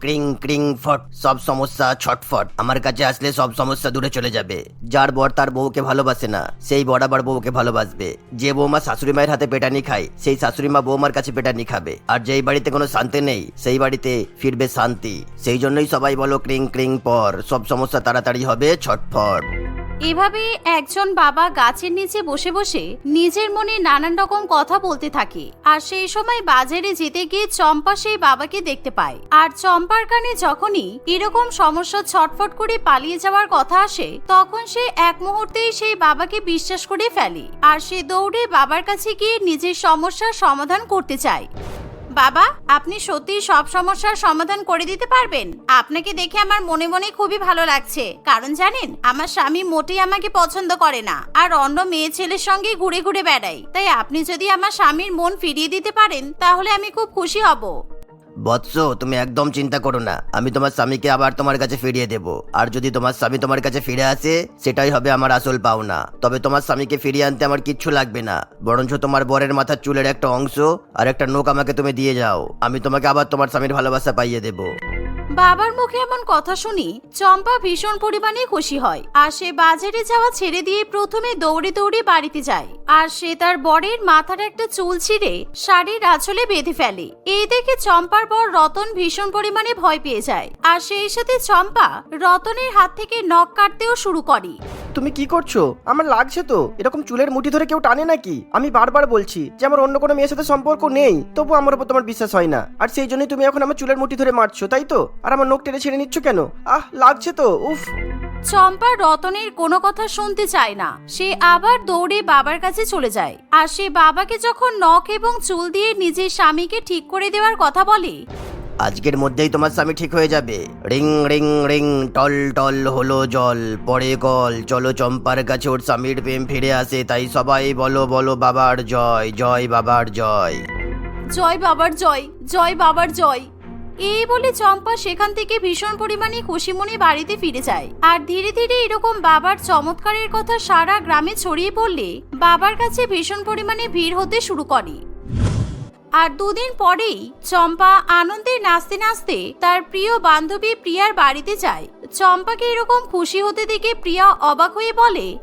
ক্রিং ক্রিং, ফট, সব সমস্যা ছটফট। আমার কাছে আসলে সব সমস্যা দূরে চলে যাবে। যার বর তার বউকে ভালোবাসে না, সেই বর আবার বউকে ভালোবাসবে। যে বৌমা শাশুড়ি মায়ের হাতে পেটানি খায়, সেই শাশুড়ি মা বৌমার কাছে পেটানি খাবে। আর যেই বাড়িতে কোনো শান্তি নেই, সেই বাড়িতে ফিরবে শান্তি। সেই জন্যই সবাই বলো ক্রিং ক্রিং, পর। সব সমস্যা তাড়াতাড়ি হবে, ছটফট। এভাবে একজন বাবা গাছের নিচে বসে বসে নিজের মনে নানান রকম কথা বলতে থাকে। আর সেই সময় বাজারে যেতে গিয়ে চম্পা সেই বাবাকে দেখতে পায়। আর চম্পার কানে যখনই এরকম সমস্যা ছটফট করে পালিয়ে যাওয়ার কথা আসে, তখন সে এক মুহূর্তেই সেই বাবাকে বিশ্বাস করে ফেলে। আর সে দৌড়ে বাবার কাছে গিয়ে নিজের সমস্যার সমাধান করতে চায়। বাবা, আপনি সত্যি সব সমস্যার সমাধান করে দিতে পারবেন? আপনাকে দেখে আমার মনে মনে খুবই ভালো লাগছে। কারণ জানেন, আমার স্বামী মোটেই আমাকে পছন্দ করে না। আর অন্য মেয়ে ছেলের সঙ্গে ঘুরে ঘুরে বেড়াই তাই আপনি যদি আমার স্বামীর মন ফিরিয়ে দিতে পারেন, তাহলে আমি খুব খুশি হব। বৎস, তুমি একদম চিন্তা করো না। আমি তোমার স্বামীকে আবার তোমার কাছে ফিরিয়ে দেব। আর যদি তোমার স্বামী তোমার কাছে ফিরে আসে, সেটাই হবে আমার আসল পাওনা। তবে তোমার স্বামীকে ফিরিয়ে আনতে আমার কিচ্ছু লাগবে না। বরঞ্চ তোমার বরের মাথার চুলের একটা অংশ আর একটা নোক আমাকে তুমি দিয়ে যাও। আমি তোমাকে আবার তোমার স্বামীর ভালোবাসা পাইয়ে দেবো। বাবার মুখে এমন কথা শুনি চম্পা ভীষণ পরিমাণে খুশি হয়। আর সে বাজারে যাওয়া ছেড়ে দিয়ে প্রথমে দৌড়ে দৌড়ে বাড়িতে যায়। আর সে তার বরের মাথার একটা চুল ছিঁড়ে শাড়ির আঁচলে বেঁধে ফেলে। এই দেখে চম্পার বর রতন ভীষণ পরিমাণে ভয় পেয়ে যায়। আর সেই সাথে চম্পা রতনের হাত থেকে নখ কাটতেও শুরু করে। তুমি কি করছ? আমার লাগছে তো। এরকম চুলের মুঠি ধরে কেউ টানে নাকি? আমি বারবার বলছি যে আমার অন্য কোনো মেয়ের সাথে সম্পর্ক নেই, তবু আমার উপর তোমার বিশ্বাস হয় না। আর সেই জন্যই তুমি এখন আমার চুলের মুঠি ধরে মারছো, তাই তো? আর আমার নখ টেনে ছেড়ে নিচ্ছ কেন? আহ, লাগছে তো, উফ। চম্পা রতনের কোনো কথা শুনতে চায় না। সে আবার দৌড়ে বাবার কাছে চলে যায়। আর সে বাবাকে যখন নখ এবং চুল দিয়ে নিজের স্বামীকে ঠিক করে দেওয়ার কথা বলে আজকের মধ্যেই তোমার স্বামী ঠিক হয়ে যাবে। রিং রিং রিং, টল টল হলো জল। পরে কল, চলো চম্পার কাছে ওর স্বামীর প্রেম ফিরে আসে, তাই সবাই বলো বলো বাবার জয় জয় বাবার জয়। জয় বাবার জয় জয় বাবার জয়। এই বলে চম্পা সেখান থেকে ভীষণ পরিমাণে খুশি মনে বাড়িতে ফিরে যায়। আর ধীরে ধীরে এরকম বাবার চমৎকারের কথা সারা গ্রামে ছড়িয়ে পড়লে বাবার কাছে ভীষণ পরিমাণে ভিড় হতে শুরু করে। আর দুদিন পরেই চম্পা আনন্দে নাচতে নাচতে তার প্রিয় বান্ধবী প্রিয়ার বাড়িতে যায়। চম্পাকে এরকম খুশি হতে দেখে প্রিয়া অবাক হয়ে বলে,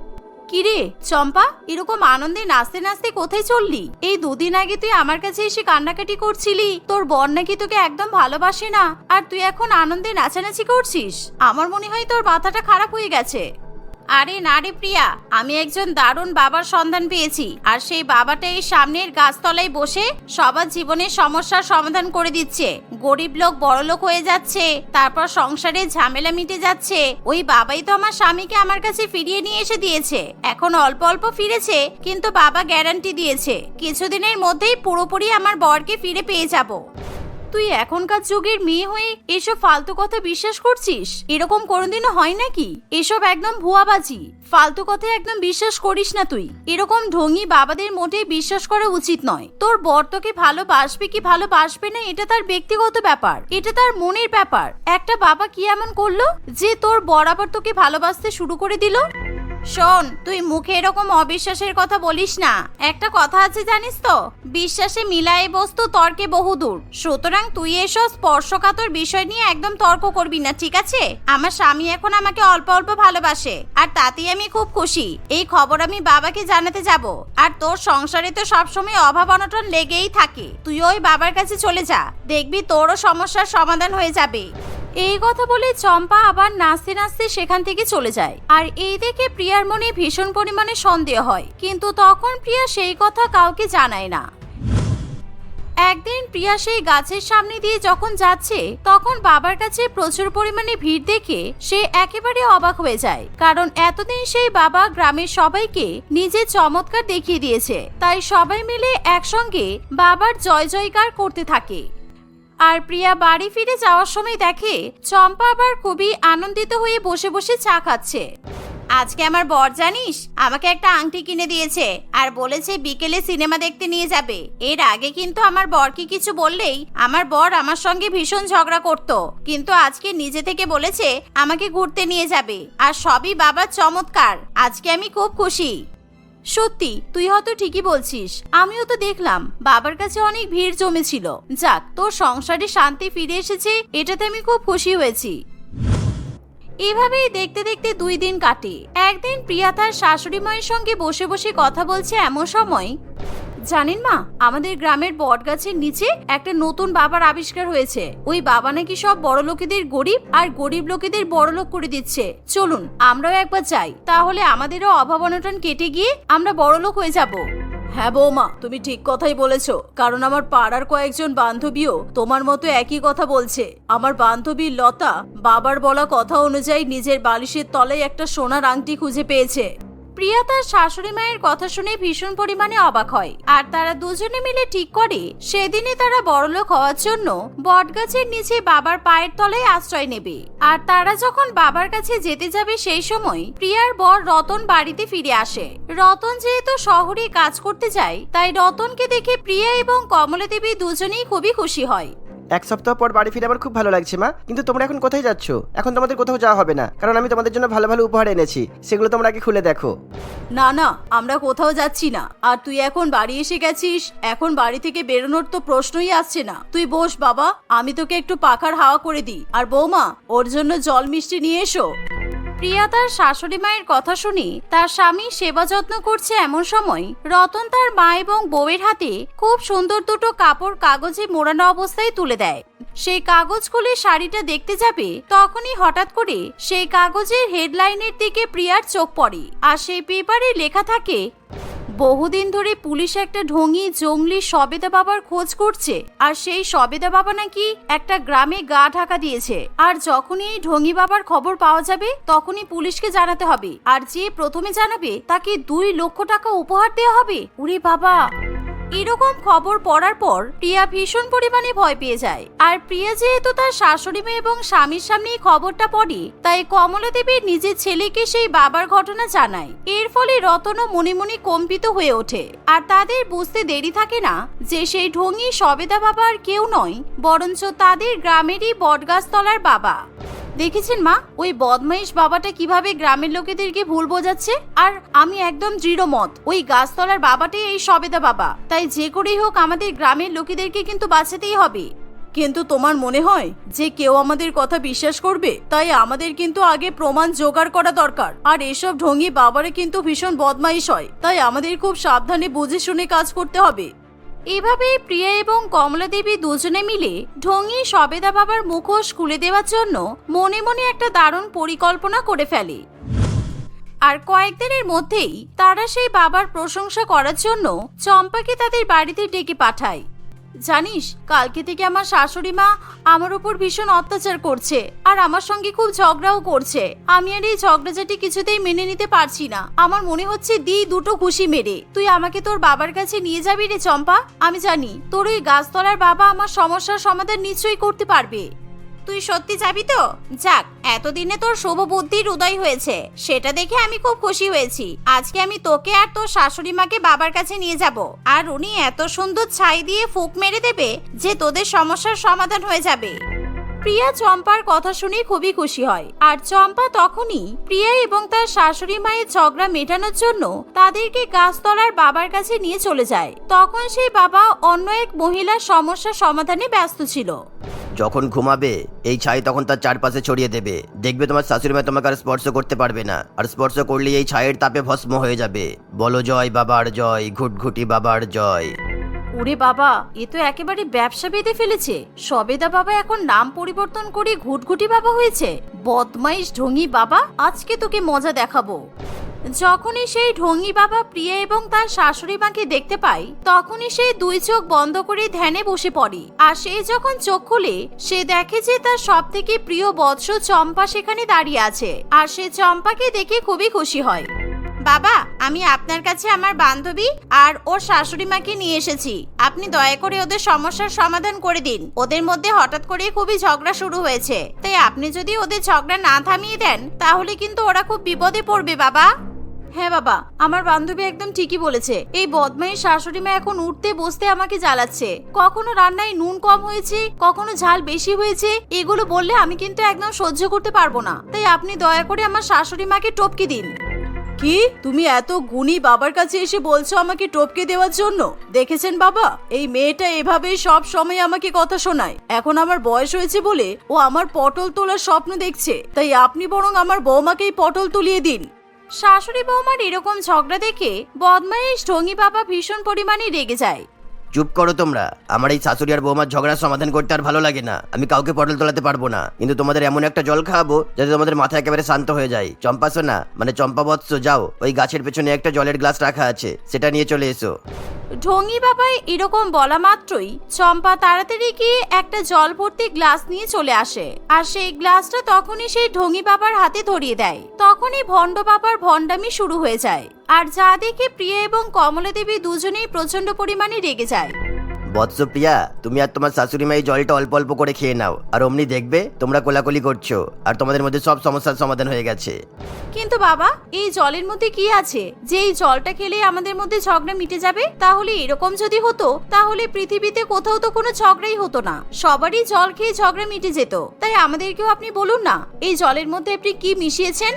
কিরে চম্পা, এরকম আনন্দে নাচতে নাচতে কোথায় চললি? এই দুদিন আগে তুই আমার কাছে এসে কান্নাকাটি করছিলি। তোর বর নাকি তোকে একদম ভালোবাসে না। আর তুই এখন আনন্দে নাচানাচি করছিস। আমার মনে হয় তোর মাথাটা খারাপ হয়ে গেছে। আরে না রে প্রিয়া, আমি একজন দারুণ বাবার সন্ধান পেয়েছি, আর সেই বাবাটা এই সামনের গাছতলায় বসে সবার জীবনের সমস্যার সমাধান করে দিচ্ছে। গরিব লোক বড় লোক হয়ে যাচ্ছে, তারপর সংসারে ঝামেলা মিটে যাচ্ছে। ওই বাবাই তো আমার স্বামীকে আমার কাছে ফিরিয়ে নিয়ে এসে দিয়েছে। এখন অল্প অল্প ফিরেছে, কিন্তু বাবা গ্যারান্টি দিয়েছে। কিছুদিনের মধ্যেই পুরোপুরি আমার বরকে ফিরে পেয়ে যাব। তুই এখনকার যুগের মেয়ে হয়ে এসব ফালতু কথা বিশ্বাস করছিস? এরকম কোনোদিনও হয় নাকি? এসব একদম ভুয়াবাজি। ফালতু কথা একদম বিশ্বাস করিস না তুই। এরকম ঢঙ্গি বাবাদের মোটেই বিশ্বাস করা উচিত নয়। তোর বর তোকে ভালোবাসবে কি ভালোবাসবে না, এটা তার ব্যক্তিগত ব্যাপার। এটা তার মনের ব্যাপার। একটা বাবা কি এমন করল যে তোর বরাবর তোকে ভালোবাসতে শুরু করে দিল? শোন, তুই মুখে এরকম অবিশ্বাসের কথা বলিস না। একটা কথা আছে জানিস তো? বিশ্বাসে মিলায় বস্তু তর্কে বহুদূর। সুতরাং তুই এসব স্পর্শকাতর বিষয় নিয়ে একদম তর্ক করবি না, ঠিক আছে? আমার স্বামী এখন আমাকে অল্প অল্প ভালোবাসে, আর তাতেই আমি খুব খুশি। এই খবর আমি বাবাকে জানাতে যাব। আর তোর সংসারে তো সবসময় অভাব অনটন লেগেই থাকে। তুই ওই বাবার কাছে চলে যা। দেখবি তোরও সমস্যার সমাধান হয়ে যাবে। এই কথা বলে চম্পা আবার নাচতে নাচতে সেখান থেকে চলে যায়। আর এই দেখে প্রিয়ার মনে ভীষণ পরিমাণে সন্দেহ হয়। কিন্তু তখন প্রিয়া সেই কথা কাউকে জানায় না। একদিন প্রিয়া সেই গাছের সামনে দিয়ে যখন যাচ্ছে, তখন বাবার কাছে প্রচুর পরিমাণে ভিড় দেখে সে একেবারে অবাক হয়ে যায়। কারণ এতদিন সেই বাবা গ্রামের সবাইকে নিজের চমৎকার দেখিয়ে দিয়েছে। তাই সবাই মিলে একসঙ্গে বাবার জয় জয়কার করতে থাকে। আর প্রিয়া বাড়ি ফিরে যাওয়ার সময় দেখে চম্পা আবার খুবই আনন্দিত হয়ে বসে বসে চা খাচ্ছে। আজকে আমার বর জানিস, আমাকে একটা আংটি কিনে দিয়েছে আর বলেছে বিকেলে সিনেমা দেখতে নিয়ে যাবে। এর আগে কিন্তু আমার বরকে কিছু বললেই আমার বর আমার সঙ্গে ভীষণ ঝগড়া করত। কিন্তু আজকে নিজে থেকে বলেছে আমাকে ঘুরতে নিয়ে যাবে। আর সবই বাবার চমৎকার। আজকে আমি খুব খুশি। সত্যি, তুই হয়তো ঠিকই বলছিস। আমিও তো দেখলাম, বাবার কাছে অনেক ভিড় জমেছিল। যাক, তোর সংসারে শান্তি ফিরে এসেছে, এটাতে আমি খুব খুশি হয়েছি। এভাবেই দেখতে দেখতে দুই দিন কাটে। একদিন প্রিয়া তার শাশুড়ি মায়ের সঙ্গে বসে বসে কথা বলছে এমন সময় জানেন মা, আমাদের গ্রামের বট গাছের নিচে একটা নতুন বাবার আবিষ্কার হয়েছে। ওই বাবা নাকি সব বড় লোকেদের গরিব আর গরিব লোকেদের বড় লোক করে দিচ্ছে। চলুন, আমরাও একবার যাই। তাহলে আমাদেরও অভাব অনটন কেটে গিয়ে আমরা বড় লোক হয়ে যাব। হ্যাঁ বৌমা, তুমি ঠিক কথাই বলেছ। কারণ আমার পাড়ার কয়েকজন বান্ধবীও তোমার মতো একই কথা বলছে। আমার বান্ধবী লতা বাবার বলা কথা অনুযায়ী নিজের বালিশের তলায় একটা সোনার আংটি খুঁজে পেয়েছে। প্রিয়া তার শাশুড়ি মায়ের কথা শুনে ভীষণ পরিমাণে অবাক হয়। আর তারা দুজনে মিলে ঠিক করে, সেদিনই তারা বড়লোক হওয়ার জন্য বটগাছের নিচে বাবার পায়ের তলায় আশ্রয় নেবে। আর তারা যখন বাবার কাছে যেতে যাবে সেই সময় প্রিয়ার বর রতন বাড়িতে ফিরে আসে। রতন যেহেতু শহরে কাজ করতে যায়, তাই রতনকে দেখে প্রিয়া এবং কমলা দেবী দুজনেই খুবই খুশি হয়। এক সপ্তাহ পর বাড়ি ফিরে আমার খুব ভালো লাগছে, মা। কিন্তু তোমরা এখন কোথায় যাচ্ছ? এখন তোমাদের কোথাও যাওয়া হবে না, কারণ আমি তোমাদের জন্য ভালো ভালো উপহার এনেছি। সেগুলো তোমরা আগে খুলে দেখো। না না, আমরা কোথাও যাচ্ছি না। আর তুই এখন বাড়ি এসে গেছিস, এখন বাড়ি থেকে বেরোনোর তো প্রশ্নই আসছে না। তুই বস, বাবা, আমি তোকে একটু পাখার হাওয়া করে দিই। আর বৌমা, ওর জন্য জল মিষ্টি নিয়ে এসো। প্রিয়া তার শাশুড়ি মায়ের কথা শুনে, তার স্বামী সেবা যত্ন করছে এমন সময় রতন তার মা এবং বউয়ের হাতে খুব সুন্দর দুটো কাপড় কাগজে মোড়ানো অবস্থায় তুলে দেয়। সেই কাগজ খুলে শাড়িটা দেখতে যাবে, তখনই হঠাৎ করে সেই কাগজের হেডলাইনের দিকে প্রিয়ার চোখ পড়ে আর সেই পেপারে লেখা থাকে বহুদিন ধরে পুলিশ একটা ঢঙি জঙ্গলি সবেদা বাবার খোঁজ করছে, আর সেই সবেদা বাবা নাকি একটা গ্রামে গা ঢাকা দিয়েছে। আর যখনই এই ঢঙ্গি বাবার খবর পাওয়া যাবে, তখনই পুলিশকে জানাতে হবে। আর যে প্রথমে জানাবে, তাকে দুই লক্ষ টাকা উপহার দেওয়া হবে? উরে বাবা! এরকম খবর পড়ার পর প্রিয়া ভীষণ পরিমাণে ভয় পেয়ে যায়। আর প্রিয়া যেহেতু তার শাশুড়ি মেয়ে এবং স্বামীর সামনে এই খবরটা পড়ে, তাই কমলা দেবী নিজের ছেলেকে সেই বাবার ঘটনা জানায়। এর ফলে রতনও মনে মনে কম্পিত হয়ে ওঠে। আর তাদের বুঝতে দেরি থাকে না যে সেই ঢঙ্গি সবেদা বাবা আর কেউ নয়, বরঞ্চ তাদের গ্রামেরই বটগাছতলার বাবা। দেখেছেন মা? ওই বদমাইশ বাবাটা কীভাবে গ্রামের লোকেদেরকে ভুল বোঝাচ্ছে? আর আমি একদম দৃঢ় মত, ওই গাছতলার বাবাটাই এই সবেদা বাবা। তাই যে করেই হোক আমাদের গ্রামের লোকেদেরকে কিন্তু বাঁচাতেই হবে। কিন্তু তোমার মনে হয় যে কেউ আমাদের কথা বিশ্বাস করবে? তাই আমাদের কিন্তু আগে প্রমাণ জোগাড় করা দরকার। আর এসব ঢঙ্গি বাবারে কিন্তু ভীষণ বদমাইশ হয়। তাই আমাদের খুব সাবধানে বুঝে শুনে কাজ করতে হবে। এভাবেই প্রিয়া এবং কমলা দেবী দুজনে মিলে ঢঙ্গি সবেদা বাবার মুখোশ খুলে দেওয়ার জন্য মনে মনে একটা দারুণ পরিকল্পনা করে ফেলে। আর কয়েকদিনের মধ্যেই তারা সেই বাবার প্রশংসা করার জন্য চম্পাকে তাদের বাড়িতে ডেকে পাঠায়। জানিস, কালকে থেকে আমার শাশুড়ি মা আমার উপর ভীষণ অত্যাচার করছে আর আমার সঙ্গে খুব ঝগড়াও করছে। আমি আর এই ঝগড়াঝাটি কিছুতেই মেনে নিতে পারছি না। আমার মনে হচ্ছে দি দুটো খুশি মেরে। তুই আমাকে তোর বাবার কাছে নিয়ে যাবি রে চম্পা? আমি জানি তোর ওই গাছতলার বাবা আমার সমস্যার সমাধান নিশ্চয়ই করতে পারবে। তুই সত্যি যাবি তো? যাক, এতদিনে তোর শুভ বুদ্ধির উদয় হয়েছে। সেটা দেখে আমি খুব খুশি হয়েছি। আজকে আমি তোকে আর তোর শাশুড়ি মাকে বাবার কাছে নিয়ে যাব। আর উনি এত সুন্দর ছাই দিয়ে ফুক মেরে দেবে যে তোদের সমস্যার সমাধান হয়ে যাবে। প্রিয়া চম্পার কথা শুনে খুবই খুশি হয়। আর চম্পা তখনই প্রিয়া এবং তার শাশুড়ি মায়ের ঝগড়া মেটানোর জন্য তাদেরকে গাছতলার বাবার কাছে নিয়ে চলে যায়। তখন সেই বাবা অন্য এক মহিলার সমস্যা সমাধানে ব্যস্ত ছিল। যখন ঘুমাবে, এই ছাই তখন তার চারপাশে ছড়িয়ে দেবে। দেখবে তোমার শাশুড়ি মা তোমাকে আর স্পর্শ করতে পারবে না। আর স্পর্শ করলে এই ছাইয়ের তাপে ভস্ম হয়ে যাবে। বলো জয় বাবার জয়, ঘুটঘুটি বাবার জয়। ওরে বাবা, এ তো একেবারে ব্যবসা বেঁধে ফেলেছে। সবেদা বাবা এখন নাম পরিবর্তন করে ঘুটঘুটি বাবা হয়েছে। বদমাইশ ঢঙ্গি বাবা, আজকে তোকে মজা দেখাবো। যখনই সেই ঢঙ্গি বাবা প্রিয়া এবং তার শাশুড়ি মাকে দেখতে পাই, তখনই সে দুই চোখ বন্ধ করে ধ্যানে বসে পড়ে। আর সে যখন চোখ খুলে, সে দেখে যে তার সব থেকে প্রিয় বৎস চম্পা সেখানে দাঁড়িয়ে আছে। আর সে চম্পাকে দেখে খুবই খুশি হয়। বাবা, আমি আপনার কাছে আমার বান্ধবী আর ওর শাশুড়ি মাকে নিয়ে এসেছি। আপনি দয়া করে ওদের সমস্যার সমাধান করে দিন। ওদের মধ্যে হঠাৎ করে খুবই ঝগড়া শুরু হয়েছে। তাই আপনি যদি ওদের ঝগড়া না থামিয়ে দেন, তাহলে কিন্তু ওরা খুব বিপদে পড়বে, বাবা। হ্যাঁ বাবা, আমার বান্ধবী একদম ঠিকই বলেছে। এই বদমাইশ শাশুড়ি মা এখন উঠতে বসতে আমাকে জ্বালাচ্ছে। কখনো রান্নায় নুন কম হয়েছে, কখনো ঝাল বেশি হয়েছে, এগুলো বললে আমি কিন্তু একদম সহ্য করতে পারব না। তাই আপনি দয়া করে আমার শাশুড়ি মাকে টপকে দিন। কি? তুমি এত গুণী বাবার কাছে এসে বলছো আমাকে টপকে দেওয়ার জন্য? দেখেছেন বাবা? এই মেয়েটা এভাবে সব সময় আমাকে কথা শোনায়। এখন আমার বয়স হয়েছে বলে ও আমার পটল তোলার স্বপ্ন দেখছে। তাই আপনি বরং আমার বৌমাকেই পটল তুলিয়ে দিন। শাশুড়ি বৌমার এরকম ঝগড়া দেখে বদমাইশ ঢঙ্গি বাবা ভীষণ পরিমাণে রেগে যায়। চুপ করো তোমরা। আমার এই শাশুড়ি আর বৌমার ঝগড়ার সমাধান করতে আর ভালো লাগে না। আমি কাউকে পটল তোলাতে পারব না। কিন্তু তোমাদের এমন একটা জল খাওয়াবো যাতে তোমাদের মাথা একেবারে শান্ত হয়ে যায়। চম্পা না মানে চম্পা বৎস যাও। ওই গাছের পেছনে একটা জলের গ্লাস রাখা আছে। সেটা নিয়ে চলে এসো। ঢঙ্গি বাবাই এরকম বলা মাত্রই চম্পা তাড়াতাড়ি গিয়ে একটা জল ভর্তি গ্লাস নিয়ে চলে আসে। আর সেই গ্লাসটা তখনই সেই ঢঙ্গি বাবার হাতে ধরিয়ে দেয়। তখনই ভণ্ড বাবার ভণ্ডামি শুরু হয়ে যায়। আর যা দেখে প্রিয়া এবং কমলা দেবী দুজনেই প্রচণ্ড পরিমাণে রেগে যায়। বৎস প্রিয়া, তুমি আর তোমার শাশুড়ি মা এই জলটা অল্প অল্প করে খেয়ে নাও। আর অমনি দেখবে তোমরা কোলাকুলি করছ, আর তোমাদের মধ্যে সব সমস্যার সমাধান হয়ে গেছে। কিন্তু বাবা, এই জলের মধ্যে কি আছে? যে এই জলটা খেলে আমাদের মধ্যে ঝগড়া মিটে যাবে, তাহলে এরকম যদি হতো, তাহলে পৃথিবীতে কোথাও তো কোনো ঝগড়াই হতো না। সবারই জল খেয়ে ঝগড়া মিটে যেত। তাই আমাদেরকেও আপনি বলুন না, এই জলের মধ্যে আপনি কি মিশিয়েছেন?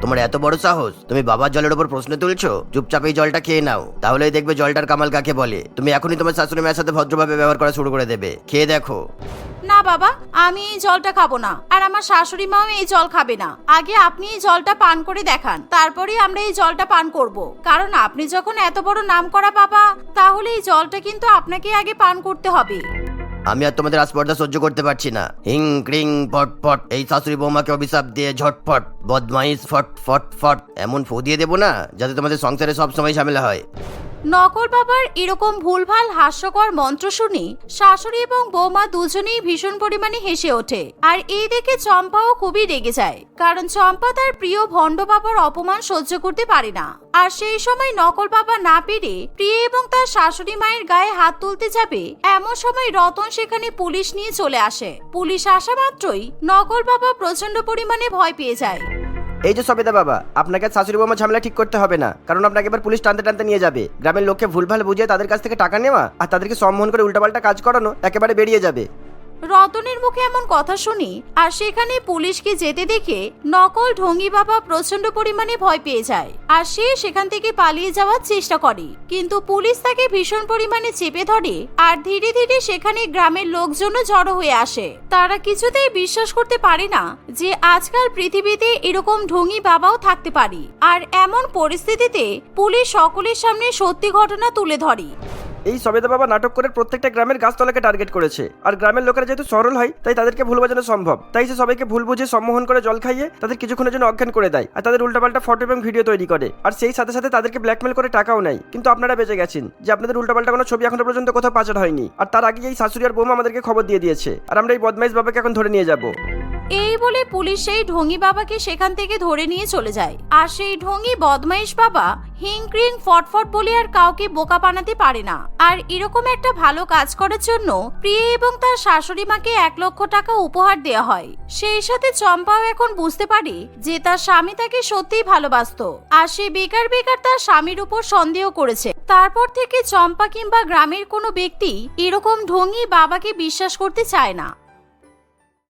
তোমার এত বড় সাহস? তুমি বাবার জলের উপর প্রশ্ন তুলছো? চুপচাপ এই জলটা খেয়ে নাও। তাহলেই দেখবে জলটার কামাল কাকে বলে। তুমি এখনই তোমার শাশুড়ি মায়ের সাথে ভদ্রভাবে ব্যবহার করা শুরু করে দেবে। খেয়ে দেখো। না বাবা, আমি এই জলটা খাব না। আর আমার শাশুড়ি মাও এই জল খাবে না। আগে আপনি এই জলটা পান করে দেখান। তারপরেই আমরা এই জলটা পান করব। কারণ আপনি যখন এত বড় নাম করা বাবা, তাহলে এই জলটা কিন্তু আপনাকে আগে পান করতে হবে। আমি আর তোমাদের আস্পর্ধা সহ্য করতে পারছি না। হিং, ক্রিং পট ফট, এই শাশুড়ি বৌমাকে অভিশাপ দিয়ে ঝটফট, বদমাইশ, ফট ফট ফট, এমন ফু দিয়ে দেবো না, যাতে তোমাদের সংসারে সব সময় ঝামেলা হয়। নকল বাবার এরকম ভুলভাল হাস্যকর মন্ত্র শুনে শাশুড়ি এবং বৌমা দুজনেই ভীষণ পরিমাণে হেসে ওঠে। আর এই দেখে চম্পাও খুবই রেগে যায়, কারণ চম্পা তার প্রিয় ভণ্ড বাবার অপমান সহ্য করতে পারে না। আর সেই সময় নকল বাবা না পেরে প্রিয় এবং তার শাশুড়ি মায়ের গায়ে হাত তুলতে যাবে, এমন সময় রতন সেখানে পুলিশ নিয়ে চলে আসে। পুলিশ আসা মাত্রই নকল বাবা প্রচণ্ড পরিমাণে ভয় পেয়ে যায়। এই যে সবেদা বাবা, আপনাকে শাশুড়ি বৌমা ঝামেলা ঠিক করতে হবে না, কারণ আপনাকে এবার পুলিশ টানতে টানতে নিয়ে যাবে। গ্রামের লোককে ভুলভাল বুঝিয়ে তাদের কাছ থেকে টাকা নেওয়া আর তাদেরকে সম্মোহন করে উল্টাপাল্টা কাজ করানো একেবারে বেরিয়ে যাবে। রতনের মুখে এমন কথা শুনি, আর সেখানে পুলিশকে যেতে দেখে নকল ঢঙ্গি বাবা প্রচণ্ড পরিমাণে ভয় পেয়ে যায়। আর সে সেখান থেকে পালিয়ে যাওয়ার চেষ্টা করে। কিন্তু পুলিশ তাকে ভীষণ পরিমাণে চেপে ধরে, আর ধীরে ধীরে সেখানে গ্রামের লোকজনও জড়ো হয়ে আসে। তারা কিছুতেই বিশ্বাস করতে পারে না যে আজকাল পৃথিবীতে এরকম ঢঙ্গি বাবাও থাকতে পারে। আর এমন পরিস্থিতিতে পুলিশ সকলের সামনে সত্যি ঘটনা তুলে ধরে। এই সবেদা বাবা নাটক করে প্রত্যেকটা গ্রামের গাছতলাকে টার্গেট করেছে। আর গ্রামের লোকেরা যেহেতু সরল হয়, তাই তাদেরকে ভুল বোঝানো সম্ভব। তাই সে সবাইকে ভুল বুঝে সম্মোহন করে জল খাইয়ে তাদের কিছুক্ষণের জন্য অজ্ঞান করে দেয়। আর তাদের উল্টাপাল্টা ফটো এবং ভিডিও তৈরি করে। আর সেই সাথে সাথে তাদেরকে ব্ল্যাকমেল করে টাকাও নেয়। কিন্তু আপনারা বেঁচে গেছেন। যে আপনাদের উল্টাপাল্টা কোনো ছবি এখনও পর্যন্ত কোথাও পাচার হয়নি। আর তার আগে এই শাশুড়ি আর বৌমা আমাদেরকে খবর দিয়ে দিয়েছে। আর আমরা এই বদমাইশ বাবাকে এখন ধরে নিয়ে যাব। এই বলে পুলিশ সেই ঢঙ্গি বাবাকে সেখান থেকে ধরে নিয়ে চলে যায়। আর সেই ঢঙ্গি বদমাইশ বাবা হিংক্রিং, ফটফট বলে আর কাউকে বোকা বানাতে পারে না। আর এরকম একটা ভালো কাজ করার জন্য প্রিয়া এবং তার শাশুড়ি মাকে এক লক্ষ টাকা উপহার দেওয়া হয়। সেই সাথে চম্পাও এখন বুঝতে পারে যে তার স্বামী তাকে সত্যিই ভালোবাসতো। আর সে বেকার বেকার তার স্বামীর উপর সন্দেহ করেছে। তারপর থেকে চম্পা কিংবা গ্রামের কোনো ব্যক্তি এরকম ঢঙ্গি বাবাকে বিশ্বাস করতে চায় না।